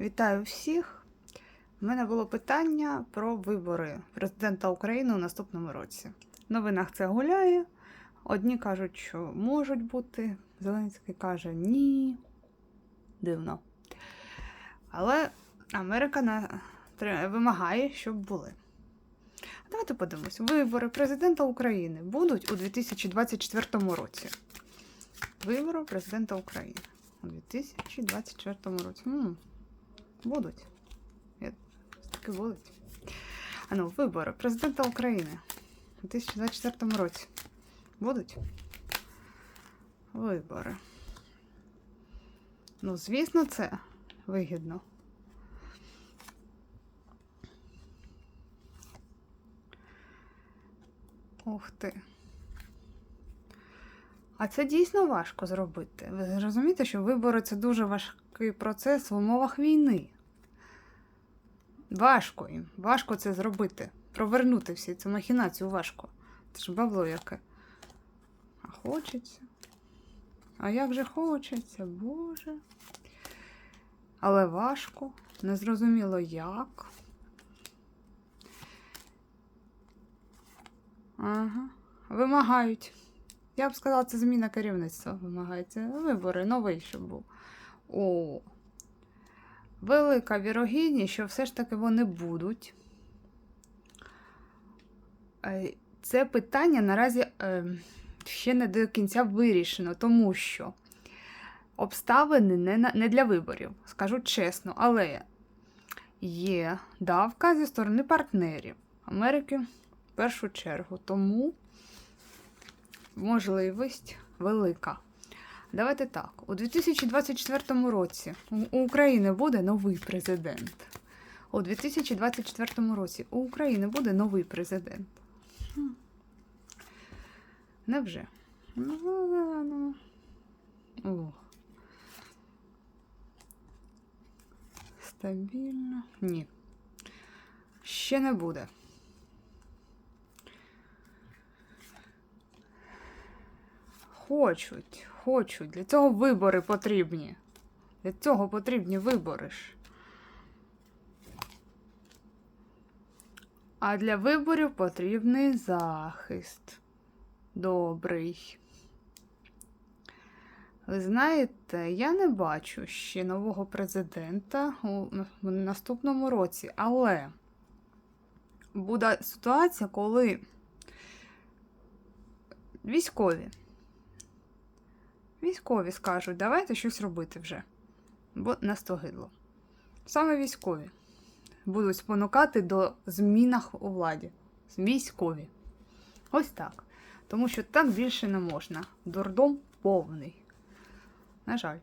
Вітаю всіх. У мене було питання про вибори президента України у наступному році. В новинах це гуляє. Одні кажуть, що можуть бути. Зеленський каже ні. Дивно. Але Америка на... вимагає, щоб були. Давайте подивимось. Вибори президента України будуть у 2024 році. Вибори президента України у 2024 році. Будуть. Таки будуть. А ну, вибори президента України у 2024 році. Будуть? Вибори. Ну, звісно, це вигідно. Ух ти. А це дійсно важко зробити. Ви розумієте, що вибори це дуже важкий процес в умовах війни. Важко їм. Важко це зробити. Провернути всі цю махінацію важко. Це ж бабло яке. А хочеться. А як же хочеться, Боже. Але важко. Незрозуміло як. Ага. Вимагають. Я б сказала, це зміна керівництва вимагається. Вибори, новий, щоб був. О. Велика вірогідність, що все ж таки вони будуть. Е, Це питання наразі е, ще не до кінця вирішено, тому що обставини не для виборів, скажу чесно, але є давка зі сторони партнерів Америки в першу чергу. Тому можливість велика. Давайте так. У 2024 році у України буде новий президент. У 2024 році у України буде новий президент. Невже? Ну, ну, ну. Ох. Стабільно. Ні. Ще не буде. Хочуть, хочуть. Для цього вибори потрібні. Для цього потрібні вибори ж. А для виборів потрібний захист. Добрий. Ви знаєте, я не бачу ще нового президента у наступному році, але буде ситуація, коли військові. Військові скажуть, давайте щось робити вже. Бо настогидло. Саме військові будуть спонукати до змінах у владі. Військові. Ось так. Тому що так більше не можна. Дурдом повний. На жаль.